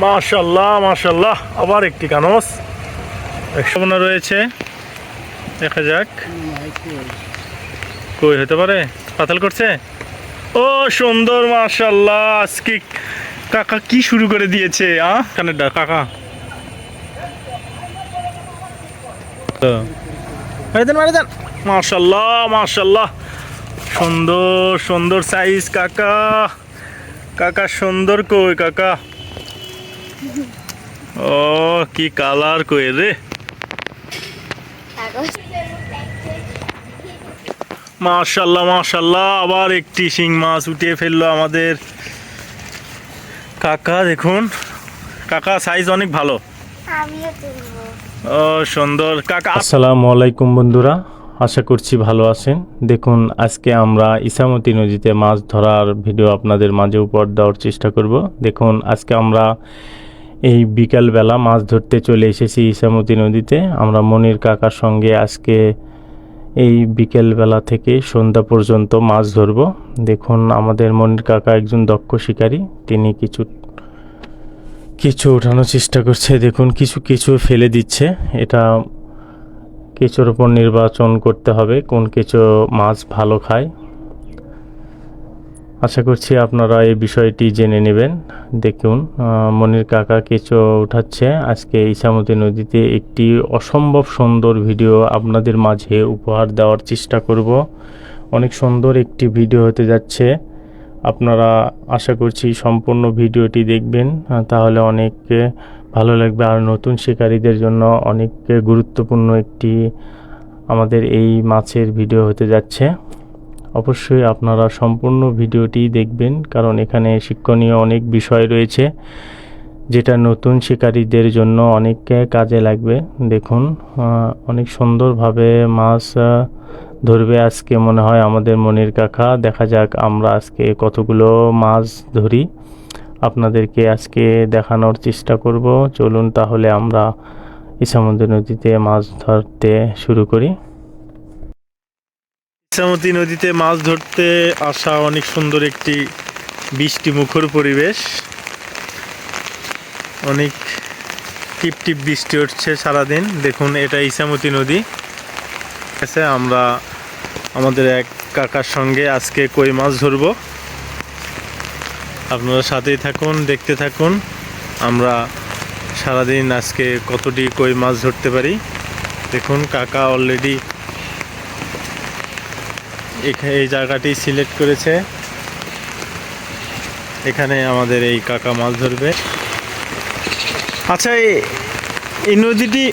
মাশাল্লাহ মাশাল্লাহ আবার একটি কানস। একশোনা রয়েছে। দেখা যাক। কই হতে পারে? পাতাল করছে? ও সুন্দর মাশাল্লাহ আজকে কাকা কি শুরু করে দিয়েছে আ? কানের ডা কাকা। মারি দেন মারি দেন। মাশাল্লাহ মাশাল্লাহ সুন্দর সুন্দর সাইজ কাকা। কাকা সুন্দর কই কাকা? ও কি কালার কই রে? মাশাল্লাহ মাশাল্লাহ আবার একটি শিং মাছ উঠিয়ে ফেলল আমাদের কাকা দেখুন। কাকা সাইজ অনেক ভালো। আমিও তুলবো। ও সুন্দর। কাকা আসসালামু আলাইকুম বন্ধুরা। আশা করছি ভালো আছেন। দেখুন, আজকে আমরা ইসামতি নদীতে মাছ ধরার ভিডিও আপনাদের মাঝে উপহার দেওয়ার চেষ্টা করব। দেখুন, আজকে আমরা এই বিকালবেলা মাছ ধরতে চলে এসেছি ইসামতি নদীতে। আমরা মনির কাকার সঙ্গে আজকে এই বিকেলবেলা থেকে সন্ধ্যা পর্যন্ত মাছ ধরব। দেখুন, আমাদের মনির কাকা একজন দক্ষ শিকারী। তিনি কিছু কিছু ওঠানোর চেষ্টা করছে। দেখুন, কিছু কিছু ফেলে দিচ্ছে। এটা কেঁচোর উপর নির্বাচন করতে হবে, কোন কেঁচো মাছ ভালো খায়। আশা করছি আপনারা এই বিষয়টি জেনে নেবেন। দেখুন মনির কাকা কেঁচো উঠাচ্ছে। আজকে ইসামতি নদীতে একটি অসম্ভব সুন্দর ভিডিও আপনাদের মাঝে উপহার দেওয়ার চেষ্টা করব। অনেক সুন্দর একটি ভিডিও হতে যাচ্ছে। আপনারা আশা করছি সম্পূর্ণ ভিডিওটি দেখবেন তাহলে অনেক ভালো লাগবে। আর নতুন শিকারীদের জন্য অনেক গুরুত্বপূর্ণ একটি আমাদের এই মাছের ভিডিও হতে যাচ্ছে। অবশ্যই আপনারা সম্পূর্ণ ভিডিওটি দেখবেন, কারণ এখানে শিক্ষণীয় অনেক বিষয় রয়েছে, যেটা নতুন শিকারীদের জন্য অনেক কাজে লাগবে। দেখুন অনেক সুন্দরভাবে মাছ ধরবে আজকে মনে হয় আমাদের মনির কাকা। দেখা যাক আমরা আজকে কতগুলো মাছ ধরি। আপনাদেরকে আজকে দেখানোর চেষ্টা করব। চলুন তাহলে আমরা ইসামুদ্র নদীতে মাছ ধরতে শুরু করি। ইসামতি নদীতে মাছ ধরতে আসা অনেক সুন্দর একটি বৃষ্টি মুখর পরিবেশ। অনেক টিপ টিপ বৃষ্টি হচ্ছে সারাদিন। দেখুন, এটা ইসামতি নদী। আমরা আমাদের এক কাকার সঙ্গে আজকে কই মাছ ধরবো। আপনারা সাথেই থাকুন, দেখতে থাকুন। আমরা সারাদিন আজকে কতটি কই মাছ ধরতে পারি। দেখুন, কাকা অলরেডি এই জায়গাটি সিলেক্ট করেছে। এখানে আমাদের এই কাকা মাছ ধরবে। আচ্ছা এই- নদীটি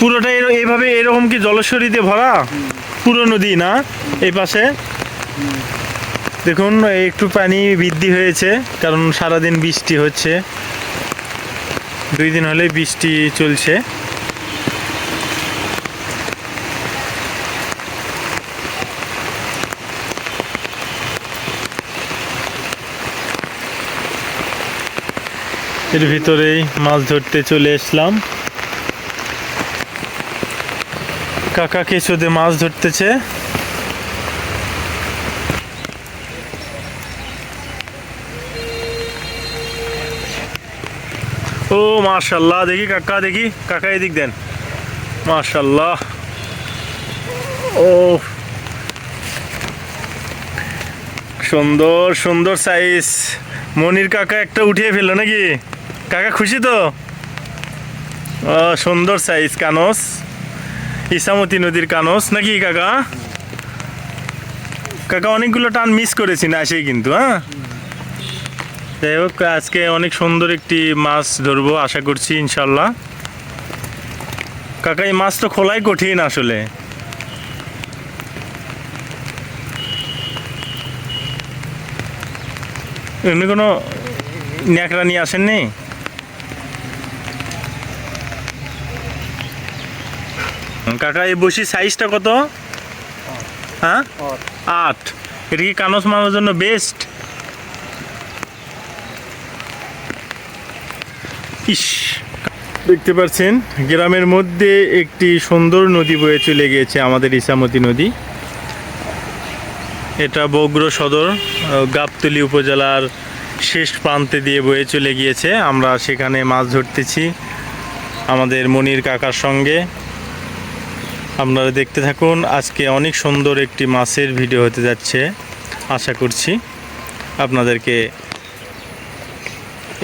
পুরোটা এইভাবে এরকম কি জলস্বরী দিয়ে ভরা? পুরো নদী না এই পাশে। দেখুন একটু পানি বৃদ্ধি হয়েছে, কারণ সারাদিন বৃষ্টি হচ্ছে। দুই দিন হলে বৃষ্টি চলছে। এর ভিতরেই মাছ ধরতে চলে এসলাম। কাকা কেঁচোতে মাছ ধরতেছে। ও, মাশাল্লাহ, দেখি কাকা দেখি। কাকা, এদিক দেন। মাশাল্লাহ। ও, সুন্দর সুন্দর সাইজ মনির কাকা একটা উঠিয়ে ফেলল নাকি? কাকা খুশি তো? সুন্দর সাইজ কানস। ইসামতি নদীর কানস, নাকি কাকা? কাকা, অনেকগুলো টান মিস করেছি না, সেই কিন্তু হ্যাঁ? যাই হোক, আজকে অনেক সুন্দর একটি মাছ ধরবো, আশা করছি ইনশাল্লাহ কাকা, এই মাছ তো খোলাই কঠিন আসলে। এমনি কোনো ন্যাকড়া নিয়ে আসেননি? কাকা, এই বসি সাইজটা কত? হ্যাঁ? আট। এটা কি কানস মারার জন্য বেস্ট ইস। দেখতে পাচ্ছেন, গ্রামের মধ্যে একটি সুন্দর নদী বয়ে চলে গিয়েছে, আমাদের ইসামতি নদী। এটা বগ্র সদর গাবতলী উপজেলার শেষ প্রান্তে দিয়ে বয়ে চলে গিয়েছে। আমরা সেখানে মাছ ধরতেছি, আমাদের মনির কাকার সঙ্গে। আপনারা দেখতে থাকুন, আজকে অনেক সুন্দর একটি মাছের ভিডিও হতে যাচ্ছে। আশা করছি আপনাদেরকে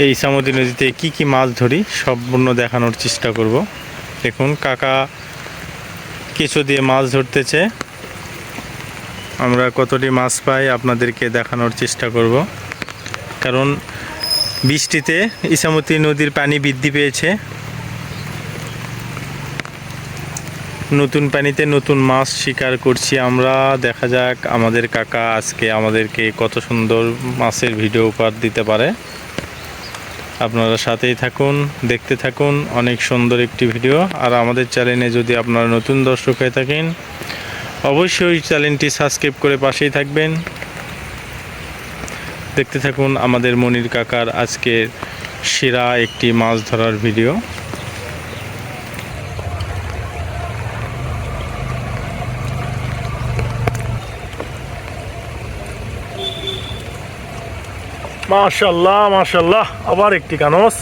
এই সামুদ্রী নদীতে কি কি মাছ ধরি সম্পূর্ণ দেখানোর চেষ্টা করব। দেখুন, কাকা কিছু দিয়ে মাছ ধরতেছে। আমরা কতটি মাছ পাই আপনাদেরকে দেখানোর চেষ্টা করব। কারণ বৃষ্টিতে ইসামতি নদীর পানি বৃদ্ধি পেয়েছে। নতুন পানিতে নতুন মাছ শিকার করছি। আমরা দেখা যাক আমাদের কাকা আজকে আমাদেরকে কত সুন্দর মাছের ভিডিও উপহার দিতে পারে। আপনারা সাথেই থাকুন, দেখতে থাকুন, অনেক সুন্দর একটি ভিডিও আর আমাদের চ্যানেলে যদি আপনারা নতুন দর্শক হয়ে থাকেন, অবশ্যই চ্যানেলটি সাবস্ক্রাইব করে পাশেই থাকবেন। দেখতে থাকুন আমাদের মনির কাকার আজকের সেরা একটি মাছ ধরার ভিডিও মাশাল্লাহ মাশাল্লাহ আবার একটি কানস।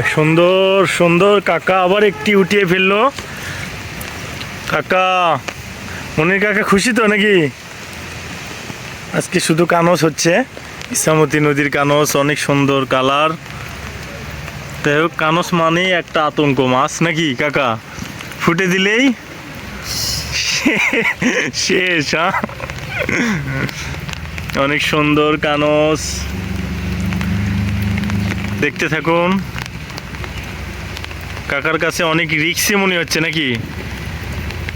এক সুন্দর সুন্দর কাকা আবার একটি উঠিয়ে ফেলল। কাকা, মনির কাকা খুশি তো নাকি? আজকে শুধু কানস হচ্ছে। ইসামতি নদীর কানস, অনেক সুন্দর কালার। যাই হোক, কানস মানেই একটা আতঙ্ক মাছ নাকি, কাকা? ফুটে দিলেই শেষ হ্যাঁ? অনেক সুন্দর কানস। দেখতে থাকুন। কাকার কাছে অনেক রিক্সি মনে হচ্ছে নাকি?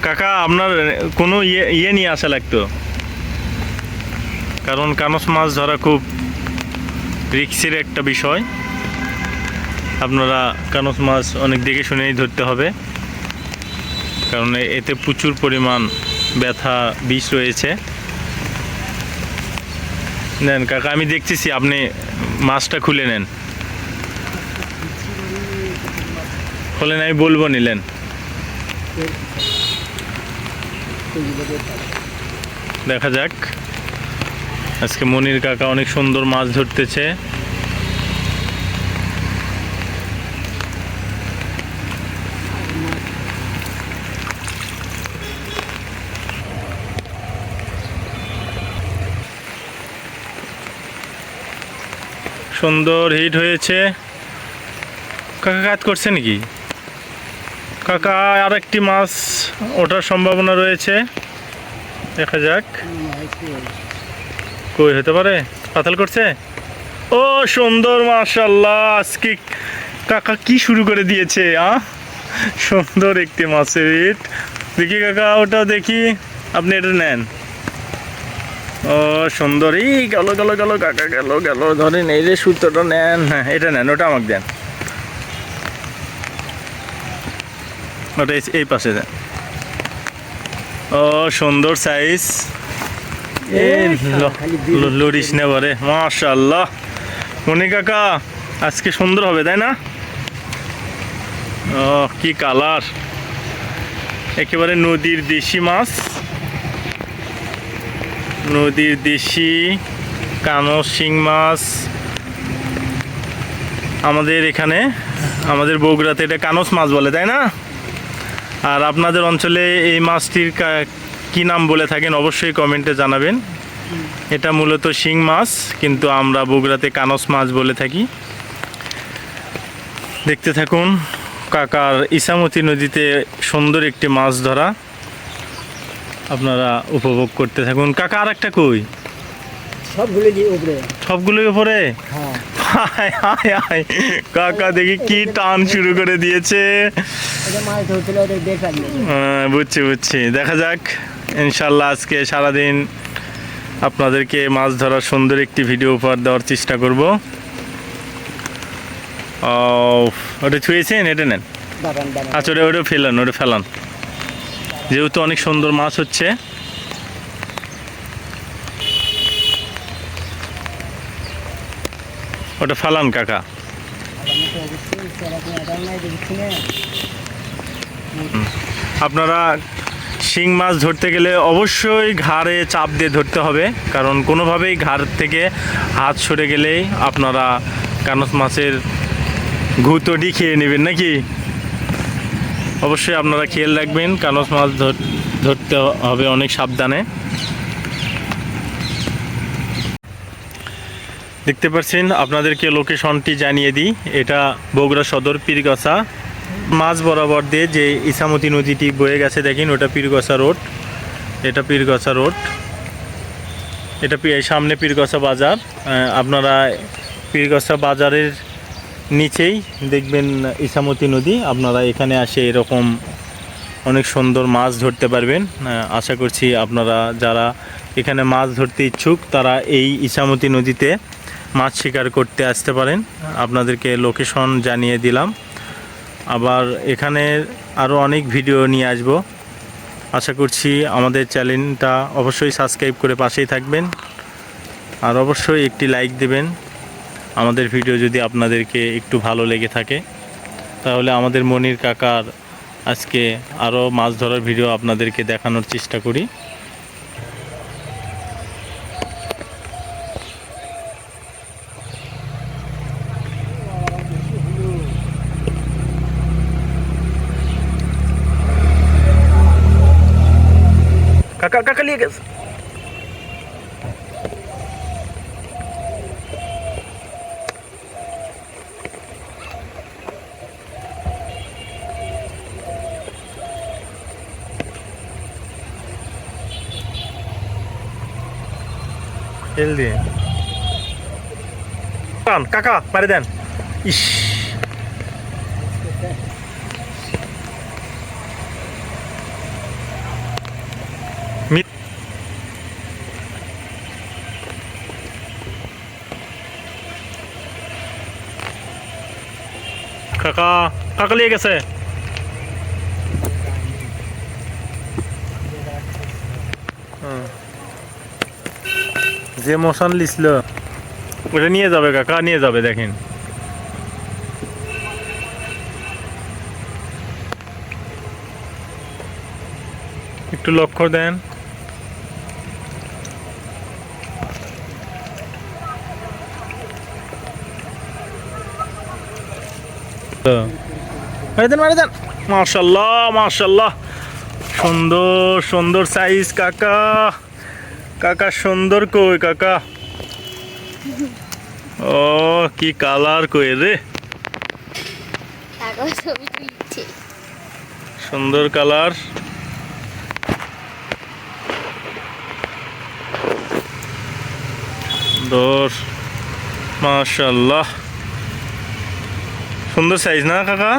কাকা, আপনার কোনো ইয়ে ইয়ে নিয়ে আসা লাগতো? কারণ কানস মাছ ধরা খুব রিক্সের একটা বিষয়। আপনারা কানস মাছ অনেক দেখে শুনেই ধরতে হবে। কারণ এতে প্রচুর পরিমাণ ব্যথা, বিষ রয়েছে। নেন কাকা, আমি দেখতেছি, আপনি মাছটা খুলে নেন। খুলে আমি বলব নিলেন। দেখা যাক। আজকে মনির কাকা অনেক সুন্দর মাছ ধরতেছে। সুন্দর হিট হয়েছে। কাকা কাজ করছে নাকি? কাকা আর একটি মাছ ওঠার সম্ভাবনা রয়েছে। দেখা যাক। কই হতে পারে? পাতাল করছে? ও, সুন্দর মাশাল্লাহ আজকে কাকা কি শুরু করে দিয়েছে, আ? সুন্দর একটি মাছের হিট। দেখি কাকা, ওটা দেখি। আপনি এটা নেন। ও সুন্দর এই গেল গেল গেল কাকা গেল গেল ধরেন এই যে সুতোটা নেন। হ্যাঁ এটা নেন ওটা আমাকে দেন। ওটা এই- পাশে দেন। ও সুন্দর সাইজ এই ল- ল- লরিস নেবারে মাশাল্লাহ মনি কাকা আজকে সুন্দর হবে তাই না? ও কি কালার একেবারে নদীর দেশি মাছ। নদীর দেশি কানো শিং মাছ। আমাদের এখানে, আমাদের বগুড়াতে এটা কানস মাছ বলে, তাই না? আর আপনাদের অঞ্চলে এই মাছটির কা- নাম বলে থাকেন অবশ্যই কমেন্টে জানাবেন। এটা মূলত শিং মাছ, কিন্তু আমরা বগুড়াতে কানস মাছ বলে থাকি। দেখতে থাকুন, কাকার ইসামতি নদীতে সুন্দর একটি মাছ ধরা। আপনারা উপভোগ করতে থাকুন। কাকা আর একটা কই? সবগুলো দিয়ে উপরে। সবগুলোর উপরে? হ্যাঁ। হায় হায় হায়। কাকা দেখি কি টান শুরু করে দিয়েছে। আহ, বুঝছি বুঝছি। দেখা যাক। ইনশাল্লাহ আজকে সারাদিন আপনাদেরকে মাছ ধরার সুন্দর একটি ভিডিও উপহার দেওয়ার চেষ্টা করব। ওটা ছুঁয়েছেন? এটা নেন। আচ্ছা ওটা ওটা ফেলান ওটা ফেলান। যেহেতু অনেক সুন্দর মাছ হচ্ছে। ওটা ফালান কাকা। আপনারা শিং মাছ ধরতে গেলে অবশ্যই ঘাড়ে চাপ দিয়ে ধরতে হবে, কারণ কোনোভাবেই ঘাড় থেকে হাত সরে গেলেই আপনারা কানস মাছের ঘুতোটি খেয়ে নেবেন, নাকি? অবশ্যই আপনারা খেয়াল রাখবেন কানস মাছ ধর- ধরতে হবে অনেক সাবধানে। দেখতে পাচ্ছেন, আপনাদেরকে লোকেশনটি জানিয়ে দিই। এটা বগুড়া সদর পীরগছা। মাছ বরাবর দিয়ে যে ইসামতি নদীটি বয়ে গেছে, দেখেন ওটা পীরগছা রোড। এটা পীরগছা রোড। এটা সামনে পীরগছা বাজার। আপনারা পীরগছা বাজারের নিচেই দেখবেন ইসামতি নদী। আপনারা এখানে আসে এরকম অনেক সুন্দর মাছ ধরতে পারবেন। আশা করছি আপনারা যারা এখানে মাছ ধরতে ইচ্ছুক, তারা এই ইসামতি নদীতে মাছ শিকার করতে আসতে পারেন। আপনাদেরকে লোকেশন জানিয়ে দিলাম। আবার এখানে আরও অনেক ভিডিও নিয়ে আসব। আশা করছি আমাদের চ্যানেলটা অবশ্যই সাবস্ক্রাইব করে পাশেই থাকবেন। আর অবশ্যই একটি লাইক দেবেন। আমাদের ভিডিও যদি আপনাদেরকে একটু ভালো লেগে থাকে, তাহলে আমাদের মনির কাকার আজকে আরও মাছ ধরার ভিডিও আপনাদেরকে দেখানোর চেষ্টা করি। কাকা কাকা নিয়ে গেছে। তেল দিয়ে। কাকা পারে দেন। ইস। কাকা কাকা নিয়ে গেছে। যে মশান লিছিল, ওটা নিয়ে যাবে কাকা নিয়ে যাবে দেখেন। একটু লক্ষ্য দেন। মারি দেন মারি দেন। মাশাল্লাহ মাশাল্লাহ। সুন্দর সুন্দর সাইজ কাকা। কাকা সুন্দর কই কাকা? ও কি কালার কই রে? সুন্দর কালার। দোর মাশাল্লাহ সুন্দর সাইজ না কাকা?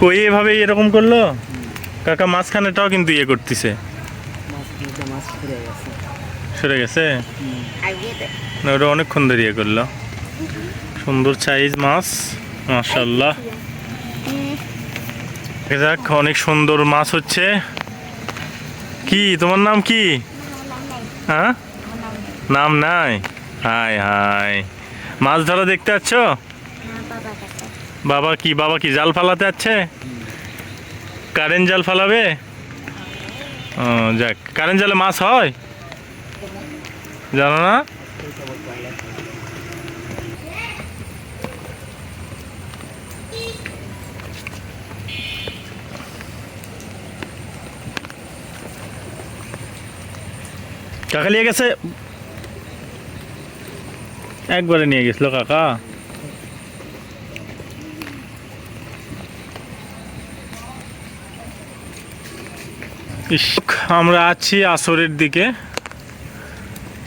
কই এভাবে এরকম করল? কাকা মাঝখানেটাও কিন্তু ইয়ে করতেছে। মাছ দুটো মাছ ফিরে গেছে। সরে গেছে? না, ওটা অনেকক্ষণ ধরে ইয়ে করল। সুন্দর সাইজ মাছ মাশাল্লাহ যাক, অনেক সুন্দর মাছ হচ্ছে। কি, তোমার নাম কি? হ্যাঁ? নাম নাই? High high. মাছ ধরা দেখতে কাছে বাবা কি বাবা কি, জাল ফালাতে আছে কারেন্ট জাল ফালাবে? ও, যাক। কারেন্ট জালে মাছ হয়? জানো না? কাকা নিয়ে গেছে। একবারে নিয়ে গেছিল কাকা। আমরা আছি আসরের দিকে।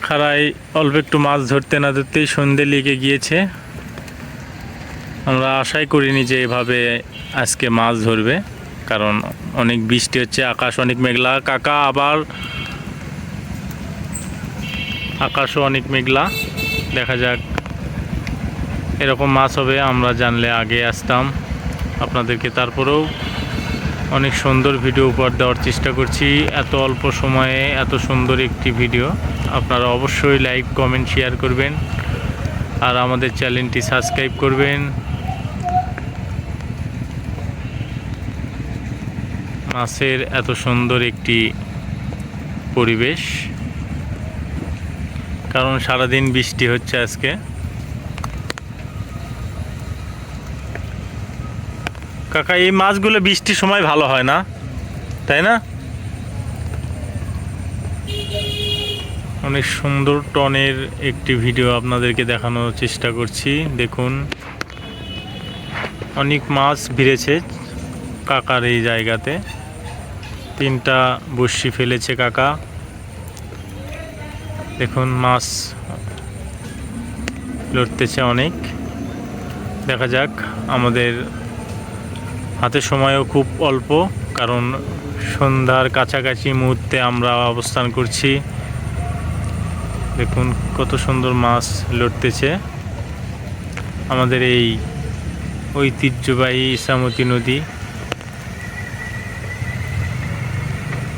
খাড়াই অল্প একটু মাছ ধরতে না ধরতেই সন্ধে লেগে গিয়েছে। আমরা আশাই করিনি যে এভাবে আজকে মাছ ধরবে, কারণ অনেক বৃষ্টি হচ্ছে, আকাশ অনেক মেঘলা। কাকা আবার আকাশও অনেক মেঘলা। দেখা যাক এরকম মাছ হবে, আমরা জানলে আগে আসতাম। আপনাদেরকে তারপরেও অনেক সুন্দর ভিডিও উপহার দেওয়ার চেষ্টা করছি। এত অল্প সময়ে এত সুন্দর একটি ভিডিও আপনারা অবশ্যই লাইক, কমেন্ট, শেয়ার করবেন। আর আমাদের চ্যানেলটি সাবস্ক্রাইব করবেন। মাছের এত সুন্দর একটি পরিবেশ। কারণ সারাদিন বৃষ্টি হচ্ছে আজকে। কাকা, এই মাছগুলো বৃষ্টির সময় ভালো হয় না? তাই না? অনেক সুন্দর টনের একটি ভিডিও আপনাদেরকে দেখানোর চেষ্টা করছি। দেখুন, অনেক মাছ ভিড়েছে কাকার এই জায়গাতে। তিনটা বড়শি ফেলেছে কাকা। দেখুন, মাছ লড়তেছে অনেক। দেখা যাক, আমাদের হাতে সময়ও খুব অল্প, কারণ সন্ধ্যার কাছাকাছি মুহূর্তে আমরা অবস্থান করছি। দেখুন কত সুন্দর মাছ লড়তেছে আমাদের এই ঐতিহ্যবাহী ইসামতি নদী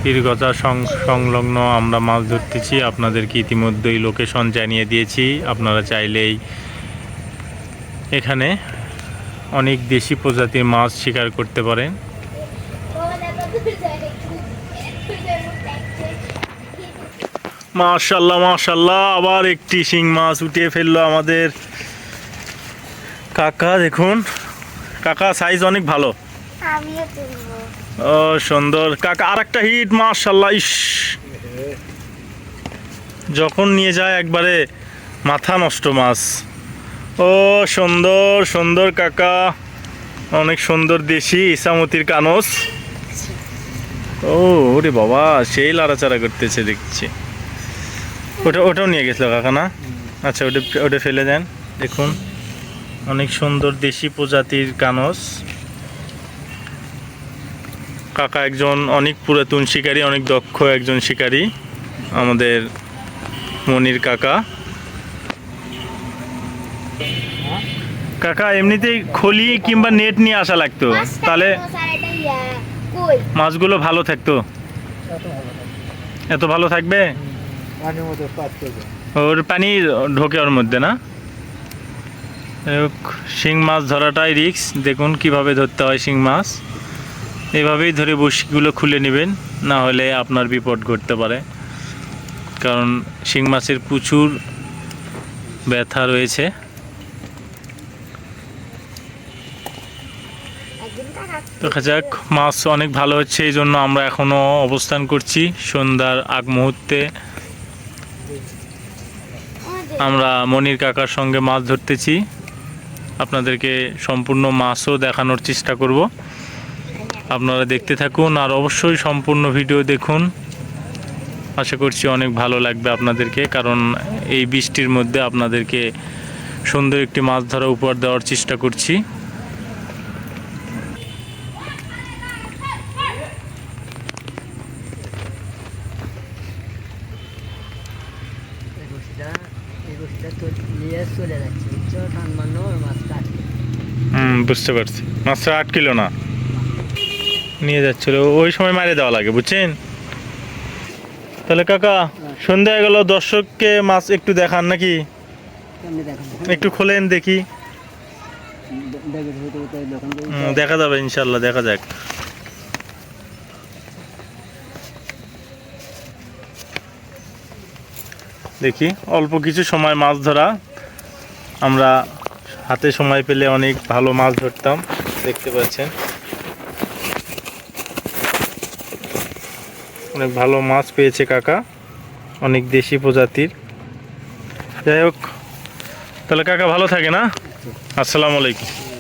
দীর্ঘতা সংলগ্ন আমরা মাছ ধরতেছি আপনাদেরকে ইতিমধ্যেই লোকেশন জানিয়ে দিয়েছি আপনারা চাইলেই এখানে অনেক দেশি প্রজাতির মাছ শিকার করতে পারেন মাশাল্লাহ মাশাল্লাহ আবার একটি শিং মাছ উঠিয়ে ফেলল আমাদের কাকা দেখুন। কাকা সাইজ অনেক ভালো। ও সুন্দর। কাকা আর একটা হিট মাশাল্লাহ ইস। যখন নিয়ে যায় একবারে মাথা নষ্ট মাছ। ও সুন্দর সুন্দর কাকা। অনেক সুন্দর দেশি ইসামতির কানস। ও ওরে বাবা সেই লাড়াচাড়া করতেছে দেখছি। ওটা, ওটাও নিয়ে গেছিল কাকা না আচ্ছা ওটা ওটা ফেলে দেন, দেখুন। অনেক সুন্দর দেশি প্রজাতির কানস। কাকা একজন অনেক পুরাতন শিকারী, অনেক দক্ষ একজন শিকারী, আমাদের মনির কাকা। কাকা, এমনিতেই খলি কিংবা নেট নিয়ে আসা লাগতো। তাহলে মাছগুলো ভালো থাকতো? এত ভালো থাকবে? পানির কেজি ওর পানি ঢোকে ওর মধ্যে, না? শিং মাছ ধরাটাই রিক্স দেখুন কীভাবে ধরতে হয় শিং মাছ। এভাবেই ধরে বড়শিগুলো খুলে নেবেন, না হলে আপনার বিপদ ঘটতে পারে। কারণ শিং মাছের প্রচুর ব্যথা রয়েছে। দেখা যাক, মাছ অনেক ভালো হচ্ছে, এই জন্য আমরা এখনও অবস্থান করছি সন্ধ্যার আগ মুহূর্তে। আমরা মনির কাকার সঙ্গে মাছ ধরতেছি। আপনাদেরকে সম্পূর্ণ মাছও দেখানোর চেষ্টা করব। আপনারা দেখতে থাকুন আর অবশ্যই সম্পূর্ণ ভিডিও দেখুন। আশা করছি অনেক ভালো লাগবে আপনাদেরকে, কারণ এই বৃষ্টির মধ্যে আপনাদেরকে সুন্দর একটি মাছ ধরা উপহার দেওয়ার চেষ্টা করছি। বুঝতে পারছি। মাছটা আট কিলো না। নিয়ে যাচ্ছিল। ওই সময় মারিয়ে দেওয়া লাগে বুঝছেন? তাহলে কাকা সন্ধ্যা হয়ে গেল দর্শককে মাছ একটু দেখান নাকি? একটু খোলেন দেখি। দেখা যাবে ইনশাল্লাহ দেখা যাক। দেখি অল্প কিছু সময় মাছ ধরা। আমরা হাতে সময় পেলে অনেক ভালো মাছ ধরতাম দেখতে পাচ্ছেন। অনেক ভালো মাছ পেয়েছে কাকা অনেক দেশি প্রজাতির। যাই হোক তাহলে কাকা ভালো থাকে না? আসসালামু আলাইকুম।